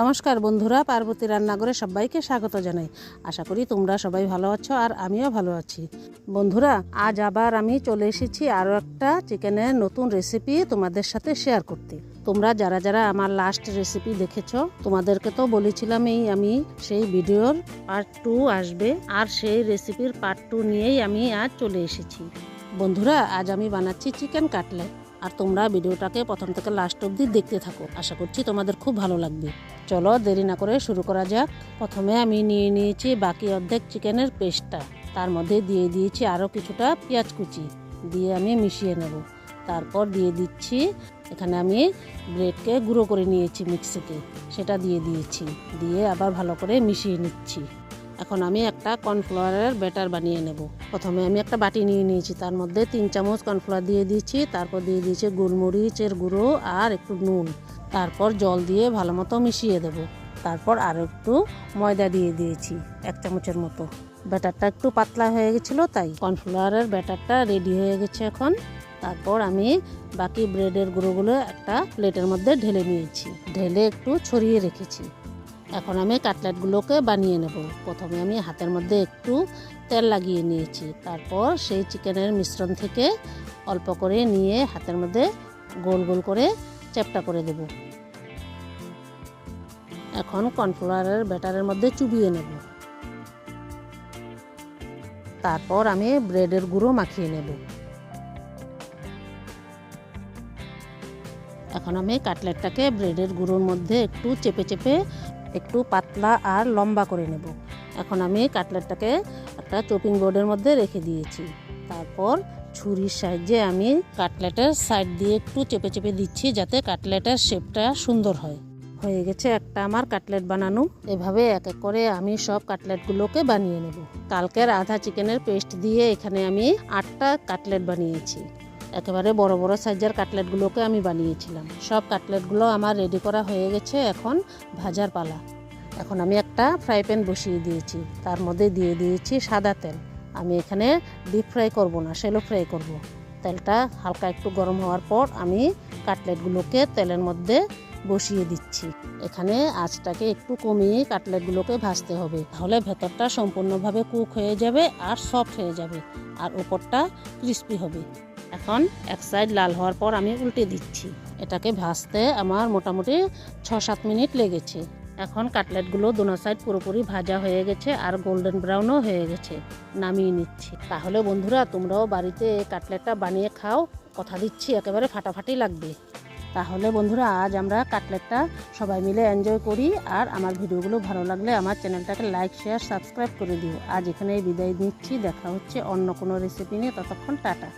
নমস্কার বন্ধুরা, পার্বতী রান্নাঘরে সবাইকে স্বাগত জানাই। আশা করি তোমরা সবাই ভালো আছো আর আমিও ভালো আছি। বন্ধুরা, আজ আবার আমি চলে এসেছি আরও একটা চিকেনের নতুন রেসিপি তোমাদের সাথে শেয়ার করতে। তোমরা যারা যারা আমার লাস্ট রেসিপি দেখেছ, তোমাদেরকে তো বলেছিলাম এই আমি সেই ভিডিওর পার্ট টু আসবে আর সেই রেসিপির পার্ট টু নিয়েই আমি আজ চলে এসেছি। বন্ধুরা, আজ আমি বানাচ্ছি চিকেন কাটলেট আর তোমরা ভিডিওটাকে প্রথম থেকে লাস্ট অবধি দেখতে থাকো। আশা করছি তোমাদের খুব ভালো লাগবে। চলো, দেরি না করে শুরু করা যাক। প্রথমে আমি নিয়ে নিয়েছি বাকি অর্ধেক চিকেনের পেস্টটা। তার মধ্যে দিয়ে দিয়েছি আরও কিছুটা পেঁয়াজ কুচি। দিয়ে আমি মিশিয়ে নেব। তারপর দিয়ে দিচ্ছি, এখানে আমি ব্রেডকে গুঁড়ো করে নিয়েছি মিক্সিতে। সেটা দিয়ে দিয়েছি। দিয়ে আবার ভালো করে মিশিয়ে নিচ্ছি। এখন আমি একটা কর্নফ্লাওয়ারের ব্যাটার বানিয়ে নেব। প্রথমে আমি একটা বাটি নিয়ে নিয়েছি, তার মধ্যে তিন চামচ কর্নফ্লাওয়ার দিয়ে দিয়েছি তারপর দিয়ে দিয়েছি গোলমরিচের গুঁড়ো আর একটু নুন। তারপর জল দিয়ে ভালো মতো মিশিয়ে দেব। তারপর আরও একটু ময়দা দিয়ে দিয়েছি, এক চামচের মতো। ব্যাটারটা একটু পাতলা হয়ে গেছিল, তাই কর্নফ্লাওয়ারের ব্যাটারটা রেডি হয়ে গেছে এখন। তারপর আমি বাকি ব্রেডের গুঁড়োগুলো একটা প্লেটের মধ্যে ঢেলে নিয়েছি। ঢেলে একটু ছড়িয়ে রেখেছি। এখন আমি কাটলেটগুলোকে বানিয়ে নেব। প্রথমে আমি হাতের মধ্যে একটু তেল লাগিয়ে নিয়েছি। তারপর সেই চিকেনের মিশ্রণ থেকে অল্প করে নিয়ে হাতের মধ্যে গোল গোল করে চ্যাপটা করে দেব। এখন কর্নফ্লাওয়ারের ব্যাটারের মধ্যে চুবিয়ে নেব। তারপর আমি ব্রেডের গুঁড়ো মাখিয়ে নেব। এখন আমি কাটলেটটাকে ব্রেডের গুঁড়োর মধ্যে একটু চেপে চেপে একটু পাতলা আর লম্বা করে নেব। এখন আমি কাটলেটটাকে একটা চপিং বোর্ডের মধ্যে রেখে দিয়েছি। তারপর ছুরির সাহায্যে আমি কাটলেটের সাইড দিয়ে একটু চেপে চেপে দিচ্ছি যাতে কাটলেটের শেপটা সুন্দর হয়। হয়ে গেছে একটা আমার কাটলেট বানানো। এভাবে এক এক করে আমি সব কাটলেটগুলোকে বানিয়ে নেব। কালকের আধা চিকেনের পেস্ট দিয়ে এখানে আমি আটটা কাটলেট বানিয়েছি। একেবারে বড় বড় সাইজের কাটলেটগুলোকে আমি বানিয়েছিলাম। সব কাটলেটগুলো আমার রেডি করা হয়ে গেছে এখন ভাজার পালা। এখন আমি একটা ফ্রাই প্যান বসিয়ে দিয়েছি। তার মধ্যে দিয়ে দিয়েছি সাদা তেল। আমি এখানে ডিপ ফ্রাই করব না শ্যালো ফ্রাই করব। তেলটা হালকা একটু গরম হওয়ার পর আমি কাটলেটগুলোকে তেলের মধ্যে বসিয়ে দিচ্ছি। এখানে আঁচটাকে একটু কমিয়ে কাটলেটগুলোকে ভাজতে হবে। তাহলে ভেতরটা সম্পূর্ণভাবে কুক হয়ে যাবে আর সফট হয়ে যাবে। আর উপরটা ক্রিস্পি হবে। এখন এক সাইড লাল হওয়ার পর আমি উল্টে দিচ্ছি। এটাকে ভাজতে আমার মোটামুটি ছ সাত মিনিট লেগেছে। এখন কাটলেটগুলো দোনো সাইড পুরোপুরি ভাজা হয়ে গেছে আর গোল্ডেন ব্রাউনও হয়ে গেছে। নামিয়ে নিচ্ছি। তাহলে বন্ধুরা, তোমরাও বাড়িতে কাটলেটটা বানিয়ে খাও। কথা দিচ্ছি, একেবারে ফাটাফাটি লাগবে। তাহলে বন্ধুরা, আজ আমরা কাটলেটটা সবাই মিলে এনজয় করি। আর আমার ভিডিওগুলো ভালো লাগলে আমার চ্যানেলটাকে লাইক শেয়ার সাবস্ক্রাইব করে দিও। আজ এখানে বিদায় নিচ্ছি। দেখা হচ্ছে অন্য কোনো রেসিপি নিয়ে। ততক্ষণ টাটা।